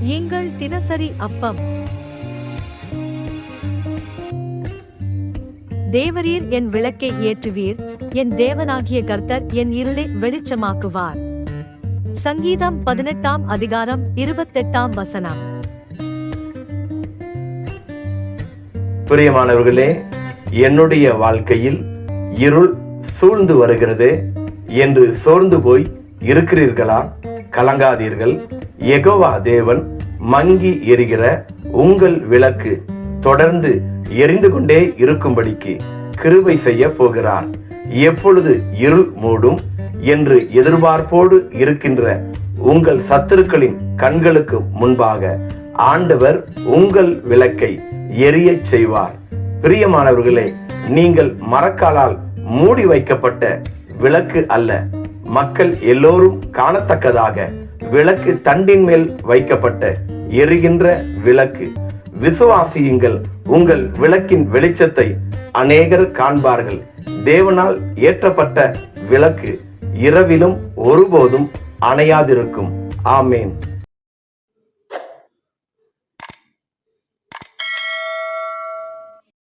எங்கள் தினசரி அப்பம். தேவரீர் என் விளக்கை ஏற்றுவீர் என் தேவனாகிய கர்த்தர் என் இருளை வெளிச்சமாக்குவார். சங்கீதம் பதினெட்டாம் அதிகாரம் இருபத்தெட்டாம் வசனம். பிரியமானவர்களே என்னுடைய வாழ்க்கையில் இருள் சூழ்ந்து வருகிறது என்று சோர்ந்து போய் இருக்கிறீர்களா? கலங்காதீர்கள். எகோவா தேவன் மங்கி எரிகிற உங்கள் விளக்கு தொடர்ந்து எரிந்து கொண்டே இருக்கும்படிக்கு கிருவை செய்ய போகிறார். எப்பொழுது இருள் மூடும் என்று எதிர்பார்ப்போடு இருக்கின்ற உங்கள் சத்துருக்களின் கண்களுக்கு முன்பாக ஆண்டவர் உங்கள் விளக்கை எரிய செய்வார். பிரியமானவர்களே நீங்கள் மரக்காலால் மூடி வைக்கப்பட்ட விளக்கு அல்ல. மக்கள் எல்லோரும் காணத்தக்கதாக விளக்கு தண்டின் மேல் வைக்கப்பட்ட எரிகின்ற விளக்கு. விசுவாசியுங்கள் உங்கள் விளக்கின் வெளிச்சத்தை அநேகர் காண்பார்கள். தேவனால் ஏற்றப்பட்ட விளக்கு இரவிலும் ஒருபோதும் அணையாதிருக்கும். ஆமேன்.